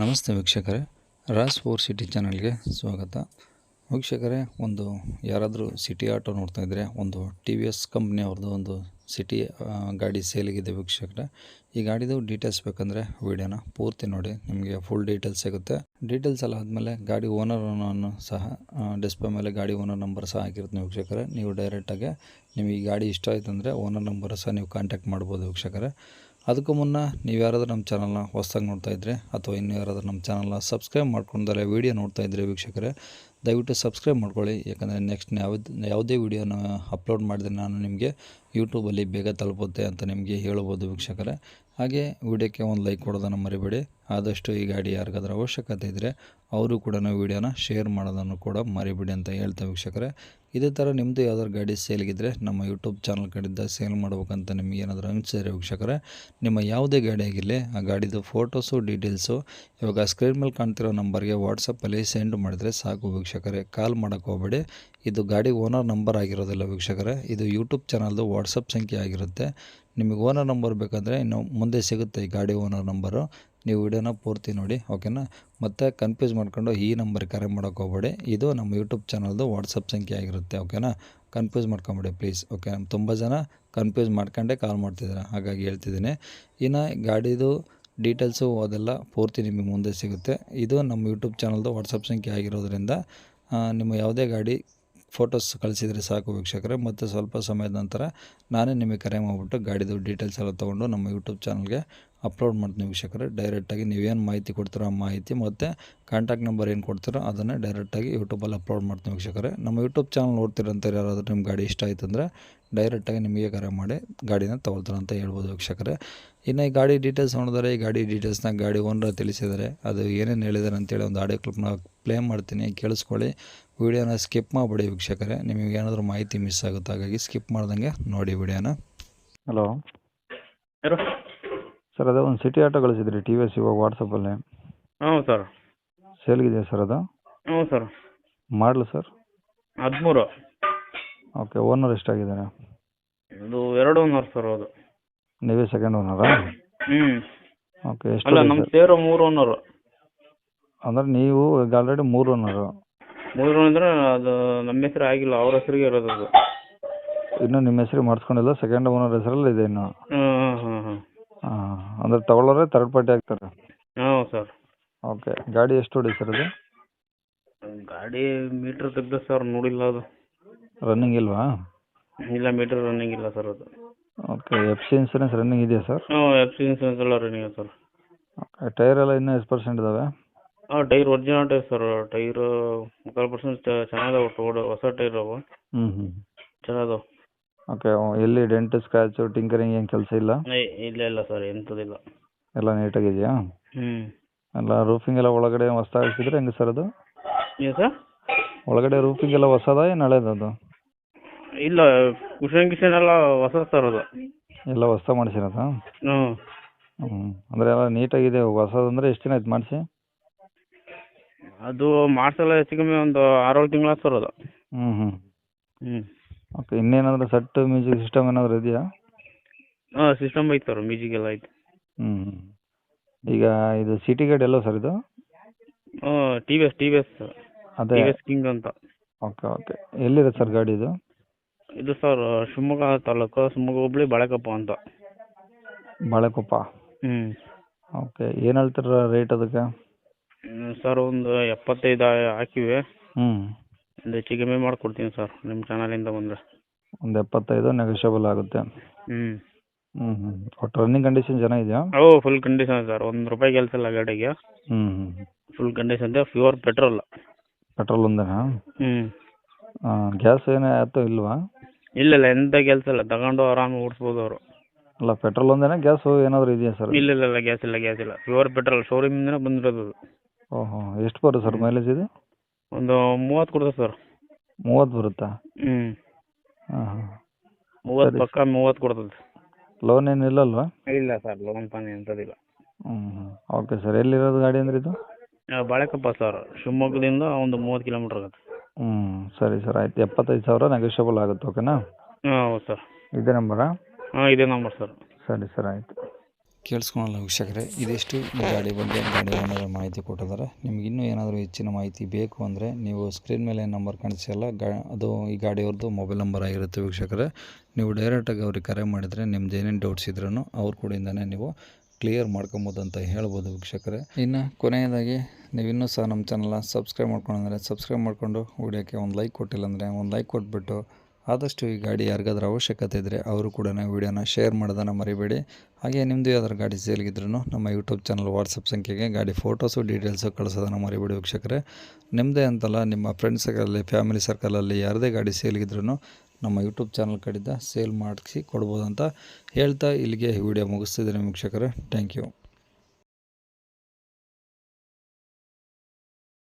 ನಮಸ್ತೆ ವೀಕ್ಷಕರೇ Raas four city ಚಾನಲ್ಗೆ ಸ್ವಾಗತ. ವೀಕ್ಷಕರೇ, ಒಂದು ಯಾರಾದರೂ ಸಿಟಿ ಆಟೋ ನೋಡ್ತಾ ಇದ್ದರೆ ಒಂದು ಟಿ ವಿ ಎಸ್ ಕಂಪ್ನಿಯವ್ರದ್ದು ಒಂದು ಸಿಟಿ ಗಾಡಿ ಸೇಲಿಗಿದೆ ವೀಕ್ಷಕರೇ. ಈ ಗಾಡಿದು ಡೀಟೇಲ್ಸ್ ಬೇಕಂದರೆ ವಿಡಿಯೋನ ಪೂರ್ತಿ ನೋಡಿ, ನಿಮಗೆ ಫುಲ್ ಡೀಟೇಲ್ಸ್ ಸಿಗುತ್ತೆ. ಡೀಟೇಲ್ಸ್ ಎಲ್ಲ ಆದಮೇಲೆ ಗಾಡಿ ಓನರನ್ನು ಸಹ ಡಿಸ್ಪ್ಲೇ ಮೇಲೆ ಗಾಡಿ ಓನರ್ ನಂಬರ್ ಸಹ ಹಾಕಿರ್ತೀನಿ ವೀಕ್ಷಕರೇ. ನೀವು ಡೈರೆಕ್ಟಾಗಿ ನಿಮಗೆ ಗಾಡಿ ಇಷ್ಟ ಆಯ್ತು ಅಂದರೆ ಓನರ್ ನಂಬರ್ ಸಹ ನೀವು ಕಾಂಟ್ಯಾಕ್ಟ್ ಮಾಡ್ಬೋದು ವೀಕ್ಷಕರೇ. ಅದಕ್ಕೂ ಮುನ್ನ ನೀವು ಯಾರಾದರೂ ನಮ್ಮ ಚಾನಲ್ನ ಹೊಸ್ದಾಗಿ ನೋಡ್ತಾ ಇದ್ದರೆ ಅಥವಾ ಇನ್ನೂ ಯಾರಾದರೂ ನಮ್ಮ ಚಾನಲ್ನ ಸಬ್ಸ್ಕ್ರೈಬ್ ಮಾಡ್ಕೊಂಡರೆ ವೀಡಿಯೋ ನೋಡ್ತಾ ಇದ್ದರೆ ವೀಕ್ಷಕರೇ ದಯವಿಟ್ಟು ಸಬ್ಸ್ಕ್ರೈಬ್ ಮಾಡ್ಕೊಳ್ಳಿ. ಯಾಕಂದರೆ ನೆಕ್ಸ್ಟ್ ಯಾವ್ದು, ಯಾವುದೇ ವೀಡಿಯೋನ ಅಪ್ಲೋಡ್ ಮಾಡಿದ್ರೆ ನಾನು ನಿಮಗೆ ಯೂಟ್ಯೂಬಲ್ಲಿ ಬೇಗ ತಲುಪುತ್ತೆ ಅಂತ ನಿಮಗೆ ಹೇಳ್ಬೋದು ವೀಕ್ಷಕರೇ. ಹಾಗೆ ವಿಡಿಯೋಕ್ಕೆ ಒಂದು ಲೈಕ್ ಕೊಡೋದನ್ನು ಮರಿಬೇಡಿ. ಆದಷ್ಟು ಈ ಗಾಡಿ ಯಾರಿಗಾದ್ರೂ ಅವಶ್ಯಕತೆ ಇದ್ದರೆ ಅವರು ಕೂಡ ವೀಡಿಯೋನ ಶೇರ್ ಮಾಡೋದನ್ನು ಕೂಡ ಮರಿಬೇಡಿ ಅಂತ ಹೇಳ್ತೇವೆ ವೀಕ್ಷಕರೇ. ಇದೇ ಥರ ನಿಮ್ಮದು ಯಾವ್ದಾದ್ರು ಗಾಡಿ ಸೇಲ್ಗಿದ್ರೆ ನಮ್ಮ ಯೂಟ್ಯೂಬ್ ಚಾನಲ್ ಕಡೆಯಿಂದ ಸೇಲ್ ಮಾಡ್ಬೇಕಂತ ನಿಮಗೆ ಏನಾದರೂ ಅನಿಸಿದ್ರೆ ವೀಕ್ಷಕರೇ, ನಿಮ್ಮ ಯಾವುದೇ ಗಾಡಿ ಆಗಿರಲಿ, ಆ ಗಾಡಿದು ಫೋಟೋಸು ಡೀಟೇಲ್ಸು ಇವಾಗ ಸ್ಕ್ರೀನ್ ಮೇಲೆ ಕಾಣ್ತಿರೋ ನಂಬರ್ಗೆ ವಾಟ್ಸಪ್ಪಲ್ಲಿ ಸೆಂಡ್ ಮಾಡಿದ್ರೆ ಸಾಕು ವೀಕ್ಷಕರೇ. ಕಾಲ್ ಮಾಡೋಕ್ಕೆ ಹೋಗಬೇಡಿ. ಇದು ಗಾಡಿ ಓನರ್ ನಂಬರ್ ಆಗಿರೋದಿಲ್ಲ ವೀಕ್ಷಕರೇ. ಇದು ಯೂಟ್ಯೂಬ್ ಚಾನಲ್ದು ವಾಟ್ಸಪ್ ಸಂಖ್ಯೆ ಆಗಿರುತ್ತೆ. ನಿಮಗೆ ಓನರ್ ನಂಬರ್ ಬೇಕಂದರೆ ಇನ್ನು ಮುಂದೆ ಸಿಗುತ್ತೆ ಈ ಗಾಡಿ ಓನರ್ ನಂಬರು. ನೀವು ವಿಡಿಯೋನ ಪೂರ್ತಿ ನೋಡಿ, ಓಕೆನಾ? ಮತ್ತೆ ಕನ್ಫ್ಯೂಸ್ ಮಾಡ್ಕೊಂಡು ಈ ನಂಬರ್ ಕರೆ ಮಾಡೋಕ್ಕೆ ಹೋಗಬೇಡಿ. ಇದು ನಮ್ಮ ಯೂಟ್ಯೂಬ್ ಚಾನಲ್ದು ವಾಟ್ಸಪ್ ಸಂಖ್ಯೆ ಆಗಿರುತ್ತೆ, ಓಕೆನಾ? ಕನ್ಫ್ಯೂಸ್ ಮಾಡ್ಕೊಂಬೇಡಿ ಪ್ಲೀಸ್ ಓಕೆ ತುಂಬ ಜನ ಕನ್ಫ್ಯೂಸ್ ಮಾಡ್ಕೊಂಡೇ ಕಾಲ್ ಮಾಡ್ತಿದ್ದಾರೆ, ಹಾಗಾಗಿ ಹೇಳ್ತಿದ್ದೀನಿ. ಇನ್ನು ಗಾಡಿದು ಡೀಟೇಲ್ಸು ಅದೆಲ್ಲ ಪೂರ್ತಿ ನಿಮಗೆ ಮುಂದೆ ಸಿಗುತ್ತೆ. ಇದು ನಮ್ಮ ಯೂಟ್ಯೂಬ್ ಚಾನಲ್ದು ವಾಟ್ಸಪ್ ಸಂಖ್ಯೆ ಆಗಿರೋದ್ರಿಂದ ನಿಮ್ಮ ಯಾವುದೇ ಗಾಡಿ ಫೋಟೋಸ್ ಕಳಿಸಿದರೆ ಸಾಕು ವೀಕ್ಷಕರೇ. ಮತ್ತು ಸ್ವಲ್ಪ ಸಮಯದ ನಂತರ ನಾನೇ ನಿಮಗೆ ಕರೆ ಮಾಡಿಬಿಟ್ಟು ಗಾಡಿದು ಡೀಟೇಲ್ಸ್ ಎಲ್ಲ ತೊಗೊಂಡು ನಮ್ಮ ಯೂಟ್ಯೂಬ್ ಚಾನಲ್ಗೆ ಅಪ್ಲೋಡ್ ಮಾಡ್ತೀನಿ ವೀಕ್ಷಕರೇ. ಡೈರೆಕ್ಟಾಗಿ ನೀವೇನು ಮಾಹಿತಿ ಕೊಡ್ತೀರೋ ಆ ಮಾಹಿತಿ ಮತ್ತು ಕಾಂಟ್ಯಾಕ್ಟ್ ನಂಬರ್ ಏನು ಕೊಡ್ತೀರೋ ಅದನ್ನು ಡೈರೆಕ್ಟಾಗಿ ಯೂಟ್ಯೂಬಲ್ಲಿ ಅಪ್ಲೋಡ್ ಮಾಡ್ತೀನಿ ವೀಕ್ಷಕರೇ. ನಮ್ಮ ಯೂಟ್ಯೂಬ್ ಚಾನಲ್ ನೋಡ್ತೀರಂತಾರೆ ಯಾರಾದರೂ ನಿಮ್ಮ ಗಾಡಿ ಇಷ್ಟ ಆಯ್ತು ಅಂದರೆ ಡೈರೆಕ್ಟಾಗಿ ನಿಮಗೆ ಕರೆ ಮಾಡಿ ಗಾಡಿನ ತೊಗೊಳ್ತಾರೆ ಅಂತ ಹೇಳ್ಬೋದು ವೀಕ್ಷಕರೇ. ಇನ್ನು ಈ ಗಾಡಿ ಡೀಟೇಲ್ಸ್ ನೋಡಿದರೆ ಈ ಗಾಡಿ ಡೀಟೇಲ್ಸ್ನ ಗಾಡಿ ಓನರ್ ತಿಳಿಸಿದರೆ ಅದು ಏನೇನು ಹೇಳಿದ್ದಾರೆ ಅಂತೇಳಿ ಒಂದು ಆಡಿಯೋ ಕ್ಲಿಪ್ನ ಪ್ಲೇ ಮಾಡ್ತೀನಿ ಕೇಳಿಸ್ಕೊಳ್ಳಿ. ವೀಡಿಯೋನ ಸ್ಕಿಪ್ ಮಾಡಿಬಿಡಿ ವೀಕ್ಷಕರೇ. ನಿಮಗೆ ಏನಾದರೂ ಮಾಹಿತಿ ಮಿಸ್ ಆಗುತ್ತೆ ಹಾಗಾಗಿ ಸ್ಕಿಪ್ ಮಾಡ್ದಂಗೆ ನೋಡಿ ವಿಡಿಯೋನ. ಹಲೋ ಯಾರು ಸರ್ ಅದೇ ಒಂದು ಸಿಟಿ ಆಟೋ ಕಳಿಸಿದ್ರಿ ಟಿ ವಿ ಎಸ್ ಇವಾಗ ವಾಟ್ಸಪ್ಪಲ್ಲಿ ಹ್ಞೂ ಸರ್ ಸೇಲ್ಗಿದೆಯಾ ಸರ್ ಅದು? ಹ್ಞೂ ಸರ್ ಮಾಡಲು ಸರ್ ಹದಿಮೂರು. ಓಕೆ ಓನರ್ ಎಷ್ಟಾಗಿದ್ದಾರೆ? ಇದು ಎರಡು ಓನರ್ ಸರ್ ಅದು. ನೀವೇ ಸೆಕೆಂಡ್ ಓನರಾ ಹ್ಞೂ ಓಕೆ ಎಷ್ಟು ಅಲ್ಲ ನಮ್ಮ ಸೇರೋ ಮೂರು ಓನರ್ ಅಂದರೆ ನೀವು ಈಗ ಆಲ್ರೆಡಿ ಮೂರು ಓನರ್ ಮೂರು ಅಂದರೆ ಅದು ನಮ್ಮ ಹೆಸರು ಆಗಿಲ್ಲ ಅವ್ರ ಹೆಸರಿಗೆ ಇರೋದು ಅದು. ಇನ್ನೂ ನಿಮ್ಮ ಹೆಸರು ಮಾಡಿಸ್ಕೊಂಡಿಲ್ಲ ಸೆಕೆಂಡ್ ಓನರ್ ಹೆಸರಲ್ಲಿ ಇದೆ ಇನ್ನು. ಹ್ಞೂ ಅಂದರೆ ತಗೊಳ್ಳೋರೆ ಥರ್ಡ್ ಪಾರ್ಟಿ ಆಗ್ತಾರೆ. ಹ್ಞೂ ಸರ್. ಓಕೆ ಗಾಡಿ ಎಷ್ಟು ಹೊಡಿ ಸರ್ ಅದು ಗಾಡಿ ಮೀಟ್ರ್ ತೆಗ್ದ ಸರ್ ನೋಡಿಲ್ಲ ಅದು. ರನ್ನಿಂಗ್ ಇಲ್ವಾ? ಇಲ್ಲ ಮೀಟ್ರ್ ರನ್ನಿಂಗ್ ಇಲ್ಲ ಸರ್ ಅದು. Okay F C insurance running ಇದೆಯಾ ಸರ್? ಹ್ಞೂ ಎಫ್ ಸಿ ಇನ್ಸೂರೆನ್ಸ್ ಎಲ್ಲ ರನ್ನಿಂಗ್ ಸರ್. ಓಕೆ ಟೈರ್ ಎಲ್ಲ ಇನ್ನೂ ಎಷ್ಟು ಪರ್ಸೆಂಟ್ ಇದ್ದಾವೆ ಹಾಂ tyre original tyre sir. Tyre ಮುಕ್ಕಾಲು ಪರ್ಸೆಂಟ್ ಚೆನ್ನಾಗದಾವೆ ರೋಡ್ ಹೊಸ ಟೈರ್ ಅವು. ಹ್ಞೂ ಹ್ಞೂ ಚೆನ್ನಾಗದಾವೆ. ಓಕೆ ಎಲ್ಲಿ ಡೆಂಟ್ ಸ್ಕ್ರ್ಯಾಚು ಟಿಂಕರಿಂಗ್ ಏನು ಕೆಲಸ ಇಲ್ಲ? ಇಲ್ಲ ಇಲ್ಲ ಸರ್ ಎಂಥದಿಲ್ಲ ಎಲ್ಲ ನೀಟಾಗಿದೆಯಾ ಹ್ಞೂ ಎಲ್ಲ ರೂಫಿಂಗ್ ಎಲ್ಲ ಒಳಗಡೆ ಹೊಸದಾಗಿಸಿದ್ರೆ ಹಾಕ್ಸಿದ್ರೆ ಹೆಂಗೆ ಸರ್ ಅದು? ಏನು ಸರ್ ಒಳಗಡೆ ರೂಫಿಂಗ್ ಎಲ್ಲ ಹೊಸದ ಏನು ಹಳೇದು ಅದು ಇಲ್ಲ ಕುಷನ್ ಗಿಶನ್ ಎಲ್ಲ ಹೊಸ ಸರ್ ಅದು. ಎಲ್ಲ ಹೊಸ ಮಾಡಿಸಿರೋದಾ? ಹ್ಞೂ ಹ್ಞೂ ಅಂದರೆ ಎಲ್ಲ ನೀಟಾಗಿದೆ ಹೊಸದಂದ್ರೆ ಎಷ್ಟು ದಿನ ಆಯ್ತು ಮಾಡಿಸಿ? ಅದು ಮಾಡ್ಸಲ್ಲ ಹೆಚ್ಚು ಕಮ್ಮಿ ಒಂದು ಆರೇಳು ತಿಂಗಳ ಸರ್ ಅದು. ಹ್ಞೂ ಹ್ಞೂ ಹ್ಞೂ ಓಕೆ ಇನ್ನೇನಾದರೂ ಸೆಟ್ ಮ್ಯೂಸಿಕ್ ಸಿಸ್ಟಮ್ ಏನಾದರೂ ಇದೆಯಾ? ಹಾಂ ಸಿಸ್ಟಮ್ ಐತೆ ಸರ್ ಮ್ಯೂಸಿಕ್ ಎಲ್ಲ ಐತೆ. ಹ್ಞೂ ಈಗ ಇದು ಸಿಟಿ ಗೈಡ್ ಎಲ್ಲೋ ಸರ್ ಇದು? ಹಾಂ T V S T V S ಅದೇ. ಟಿ ವಿ ಎಸ್ ಕಿಂಗ್ ಅಂತ. ಓಕೆ ಓಕೆ ಎಲ್ಲಿದೆ ಸರ್ ಗಾಡಿ ಇದು? ಇದು ಸರ್ ಶಿವಮೊಗ್ಗ ತಾಲೂಕು ಶಿವಮೊಗ್ಗ ಹೋಬಳಿ ಬಾಳೆಕೊಪ್ಪ ಅಂತ. ಬಾಳೆಕೊಪ್ಪ? ಹ್ಞೂ ಓಕೆ ಏನು ಹೇಳ್ತೀರ ರೇಟ್ ಅದಕ್ಕೆ? ಸರ್ ಒಂದು ಎಪ್ಪತ್ತೈದು ಹಾಕಿವಿ. ಹ್ಞೂ ಒಂದು ಹೆಚ್ಚು ಕಮ್ಮಿ ಮಾಡಿಕೊಡ್ತೀನಿ ಸರ್ ನಿಮ್ಮ ಚಾನಲಿಂದ ಬಂದರೆ. ಒಂದು ಎಪ್ಪತ್ತೈದು ನೆಗೋಷಿಯಬಲ್ ಆಗುತ್ತೆ. ಹ್ಞೂ ಹ್ಞೂ ಹ್ಞೂ ಒಟ್ಟು ರನ್ನಿಂಗ್ ಕಂಡೀಷನ್ ಚೆನ್ನಾಗಿದೆಯಾ ಓ ಫುಲ್ ಕಂಡೀಷನ್ ಸರ್ ಒಂದು ರೂಪಾಯಿ ಕೆಲಸ ಇಲ್ಲ ಗಾಡಿಗೆ. ಹ್ಞೂ ಹ್ಞೂ ಫುಲ್ ಕಂಡೀಷನ್ ಇದೆ ಪ್ಯೂರ್ ಪೆಟ್ರೋಲ್ ಪೆಟ್ರೋಲ್ ಒಂದೇನಾ? ಹ್ಞೂ ಗ್ಯಾಸ್ ಏನೇ ಆಯ್ತು ಇಲ್ವಾ? ಇಲ್ಲ ಇಲ್ಲ ಎಂಥ ಕೆಲಸ ಇಲ್ಲ. ತಗೊಂಡು ಆರಾಮಾಗಿ ಓಡಿಸ್ಬೋದು ಅವರು. ಅಲ್ಲ ಪೆಟ್ರೋಲ್ ಒಂದೇನಾ? ಗ್ಯಾಸ್ ಏನಾದರೂ ಇದೆಯಾ ಸರ್ ಇಲ್ಲ ಇಲ್ಲ ಇಲ್ಲ ಗ್ಯಾಸ್ ಇಲ್ಲ ಗ್ಯಾಸ್ ಇಲ್ಲ. ಪ್ಯೂರ್ ಪೆಟ್ರೋಲ್ ಶೋರೂಮಿಂದನೇ ಬಂದಿರೋದು ಓಹೋ ಎಷ್ಟು ಬರುತ್ತೆ ಸರ್ ಮೈಲೇಜ್ ಇದು? ಒಂದು ಮೂವತ್ತು ಕೊಡ್ತದೆ ಸರ್. ಮೂವತ್ತು ಬರುತ್ತಾ? ಹ್ಞೂ ಹಾಂ ಹಾಂ. ಮೂವತ್ತು. ಪಕ್ಕ ಮೂವತ್ತು ಕೊಡ್ತದೆ. ಲೋನ್ ಏನು ಇಲ್ಲಲ್ವಾ ಇಲ್ಲ ಸರ್ ಲೋನ್ ಪಾನ್ ಎಂಥದಿಲ್ಲ ಹ್ಞೂ ಓಕೆ ಸರ್ ಎಲ್ಲಿರೋದು ಗಾಡಿ ಅಂದ್ರೆ ಇದು? ಬಾಳೆಕಪ್ಪ ಬಾಳೆಕೊಪ್ಪ ಸರ್ ಶಿವಮೊಗ್ಗದಿಂದ ಒಂದು ಮೂವತ್ತು ಕಿಲೋಮೀಟ್ರ್ ಆಗುತ್ತೆ. ಹ್ಞೂ ಸರಿ ಸರ್ ಆಯ್ತು. ಎಪ್ಪತ್ತೈದು ಸಾವಿರ ನೆಗೋಷಿಯಬಲ್ ಆಗುತ್ತೆ ಓಕೆನಾ ಹಾಂ ಹೌದು ಸರ್. ಇದೇ ನಂಬರಾ ಹಾಂ ಇದೇ ನಂಬರ್ ಸರ್. ಸರಿ ಸರ್ ಆಯಿತು. ಕೇಳಿಸ್ಕೊಳಲ್ಲ ವೀಕ್ಷಕರೇ, ಇದಿಷ್ಟು ಗಾಡಿ ಬಗ್ಗೆ ಗಾಡಿ ಓನರ್ ಮಾಹಿತಿ ಕೊಟ್ಟಿದ್ದಾರೆ. ನಿಮ್ಗೆ ಇನ್ನೂ ಏನಾದರೂ ಹೆಚ್ಚಿನ ಮಾಹಿತಿ ಬೇಕು ಅಂದರೆ ನೀವು ಸ್ಕ್ರೀನ್ ಮೇಲೆ ನಂಬರ್ ಕಾಣಿಸಲ್ಲ ಗಾ ಅದು ಈ ಗಾಡಿಯವ್ರದ್ದು ಮೊಬೈಲ್ ನಂಬರ್ ಆಗಿರುತ್ತೆ ವೀಕ್ಷಕರೇ. ನೀವು ಡೈರೆಕ್ಟಾಗಿ ಅವ್ರಿಗೆ ಕರೆ ಮಾಡಿದರೆ ನಿಮ್ದು ಏನೇನು ಡೌಟ್ಸ್ ಇದ್ರೂ ಅವ್ರ ಕೂಡಿಂದನೇ ನೀವು ಕ್ಲಿಯರ್ ಮಾಡ್ಕೊಬೋದು ಅಂತ ಹೇಳ್ಬೋದು ವೀಕ್ಷಕರೇ. ಇನ್ನು ಕೊನೆಯದಾಗಿ, ನೀವು ಇನ್ನೂ ಸಹ ನಮ್ಮ ಚಾನಲ್ನ ಸಬ್ಸ್ಕ್ರೈಬ್ ಮಾಡ್ಕೊಂಡಂದರೆ ಸಬ್ಸ್ಕ್ರೈಬ್ ಮಾಡಿಕೊಂಡು ವಿಡಿಯೋಕ್ಕೆ ಒಂದು ಲೈಕ್ ಕೊಟ್ಟಿಲ್ಲ ಅಂದರೆ ಒಂದು ಲೈಕ್ ಕೊಟ್ಬಿಟ್ಟು ಆದಷ್ಟು ಈ ಗಾಡಿ ಯಾರಿಗಾದ್ರೂ ಅವಶ್ಯಕತೆ ಇದ್ದರೆ ಅವರು ಕೂಡ ನಾವು ವೀಡಿಯೋನ ಶೇರ್ ಮಾಡೋದನ್ನು ಮರಿಬೇಡಿ. ಹಾಗೆ ನಿಮ್ಮದು ಯಾವ್ದಾದ್ರು ಗಾಡಿ ಸೇಲ್ಗಿದ್ರೂ ನಮ್ಮ ಯೂಟ್ಯೂಬ್ ಚಾನಲ್ ವಾಟ್ಸಪ್ ಸಂಖ್ಯೆಗೆ ಗಾಡಿ ಫೋಟೋಸು ಡೀಟೇಲ್ಸು ಕಳಿಸೋದನ್ನು ಮರಿಬೇಡಿ ವೀಕ್ಷಕರೇ. ನಿಮ್ಮದೇ ಅಂತಲ್ಲ, ನಿಮ್ಮ ಫ್ರೆಂಡ್ಸ್ ಸರ್ಕಲಲ್ಲಿ ಫ್ಯಾಮಿಲಿ ಸರ್ಕಲಲ್ಲಿ ಯಾರದೇ ಗಾಡಿ ಸೇಲ್ಗಿದ್ರೂ ನಮ್ಮ ಯೂಟ್ಯೂಬ್ ಚಾನಲ್ ಕಡೆಯಿಂದ ಸೇಲ್ ಮಾಡಿಸಿ ಕೊಡ್ಬೋದು ಅಂತ ಹೇಳ್ತಾ ಇಲ್ಲಿಗೆ ವಿಡಿಯೋ ಮುಗಿಸ್ತಿದ್ದೀನಿ ವೀಕ್ಷಕರೇ. Thank you